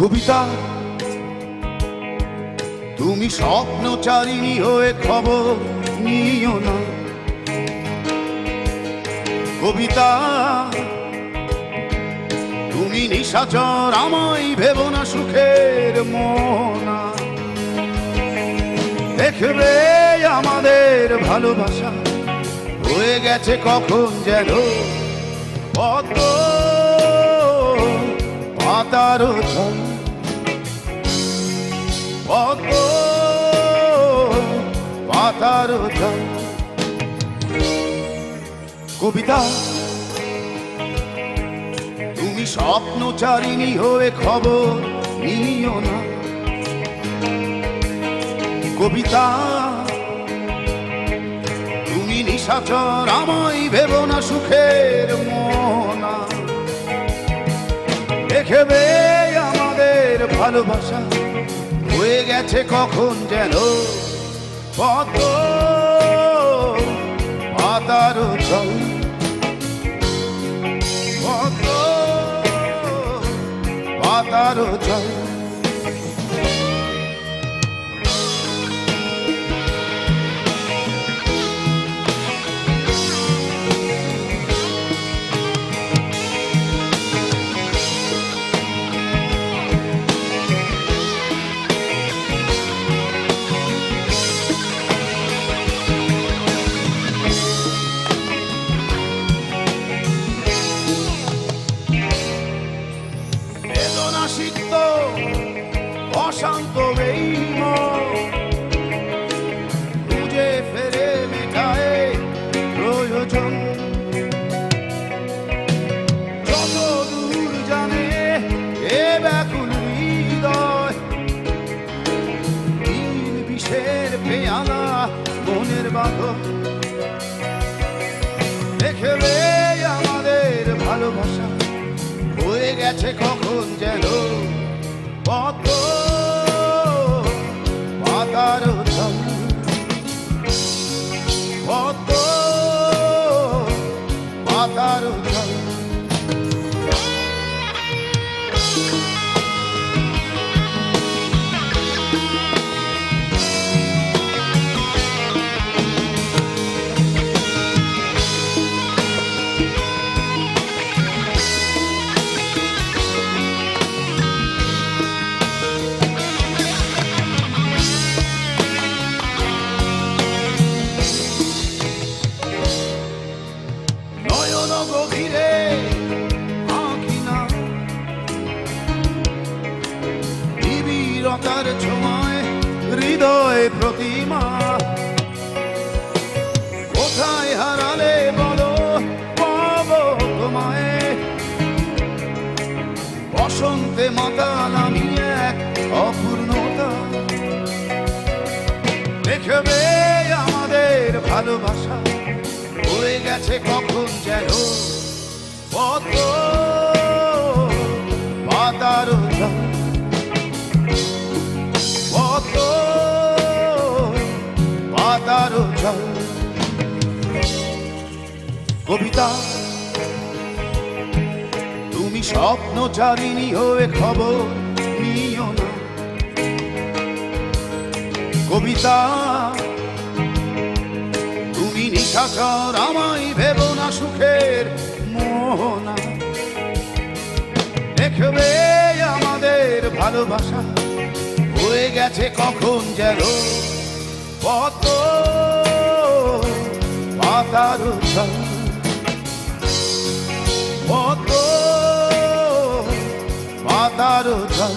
কবিতা। তুমি স্বপ্নচারিণী হয়ে খবর নিও না। কবিতা, তুমি নিশাচর, আমায় ভেব না সুখের মনা। দেখবে আমাদের ভালোবাসা হয়ে গেছে কখন যেন। কত পাতার ছল কবিতা, তুমি স্বপ্নচারিণী হয়ে খবর নিও না। কবিতা, তুমি নিশাচর আমায় ভেব না সুখের মনা। দেখবে আমাদের ভালোবাসা হয়ে গেছে কখন যেন কত জল কত পাতার জল বাঁধন দেখবে আমাদের ভালোবাসা। হয়ে গেছে কখন যেন কত পাতার পথ। পাতার নিবিড়তার ছোঁয়ায় হৃদয় প্রতিমা। কোথায় হারালে বলো, পাব তোমায়। বসন্তে মাতাল আমি এক অপূর্ণতা। দেখবে আমাদের ভালোবাসা হয়ে গেছে কখন যেন। কত পাতার জল কবিতা। তুমি স্বপ্ন স্বপ্নচারিণী হয়ে খবর নিও না। কবিতা, তুমি নিশাচর আমায় ভেব না সুখের মোহনা দেখবে আমাদের ভালোবাসা হয়ে গেছে কখন যেন। কত পাতার জল জল